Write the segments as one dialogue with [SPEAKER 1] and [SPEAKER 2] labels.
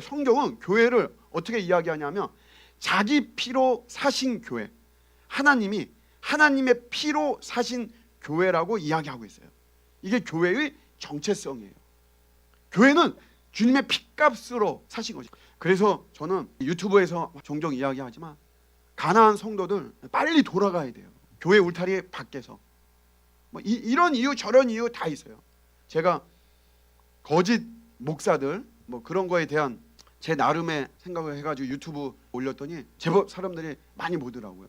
[SPEAKER 1] 성경은 교회를 어떻게 이야기하냐면 자기 피로 사신 교회 하나님이 하나님의 피로 사신 교회라고 이야기하고 있어요. 이게 교회의 정체성이에요. 교회는 주님의 피값으로 사신 거죠. 그래서 저는 유튜브에서 종종 이야기하지만 가난한 성도들 빨리 돌아가야 돼요. 교회 울타리 밖에서 뭐 이, 이런 이유 저런 이유 다 있어요. 제가 거짓 목사들 뭐 그런 거에 대한 제 나름의 생각을 해가지고 유튜브 올렸더니 제법 사람들이 많이 보더라고요.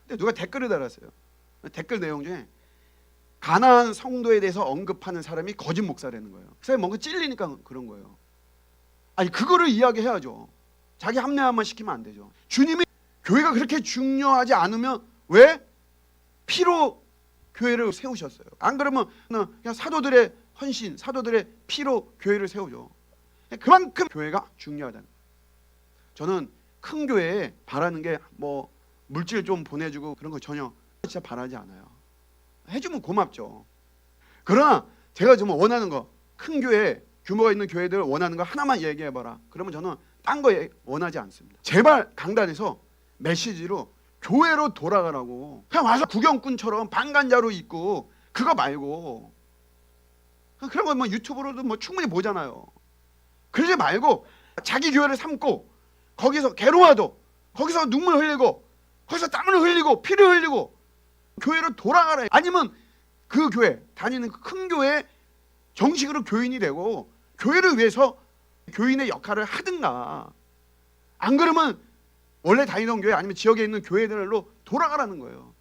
[SPEAKER 1] 근데 누가 댓글을 달았어요. 댓글 내용 중에 가난한 성도에 대해서 언급하는 사람이 거짓 목사라는 거예요. 그 사람이 뭔가 찔리니까 그런 거예요. 아니 그거를 이야기해야죠. 자기 합리화만 시키면 안 되죠. 주님이 교회가 그렇게 중요하지 않으면 왜 피로 교회를 세우셨어요? 안 그러면 그냥 사도들의 헌신, 사도들의 피로 교회를 세우죠. 그만큼 교회가 중요하다는. 거예요. 저는 큰 교회에 바라는 게 뭐 물질 좀 보내주고 그런 거 전혀 진짜 바라지 않아요. 해주면 고맙죠. 그러나 제가 좀 원하는 거 큰 교회 규모가 있는 교회들 원하는 거 하나만 얘기해봐라. 그러면 저는 딴 거 원하지 않습니다. 제발 강단에서 메시지로 교회로 돌아가라고 그냥 와서 구경꾼처럼 방관자로 있고 그거 말고 그런 거 뭐 유튜브로도 뭐 충분히 보잖아요. 그러지 말고 자기 교회를 삼고 거기서 괴로워도 거기서 눈물 흘리고 거기서 땀을 흘리고 피를 흘리고 교회로 돌아가라. 아니면 그 교회 다니는 그큰 교회 정식으로 교인이 되고 교회를 위해서 교인의 역할을 하든가. 안 그러면 원래 다니던 교회 아니면 지역에 있는 교회들로 돌아가라는 거예요.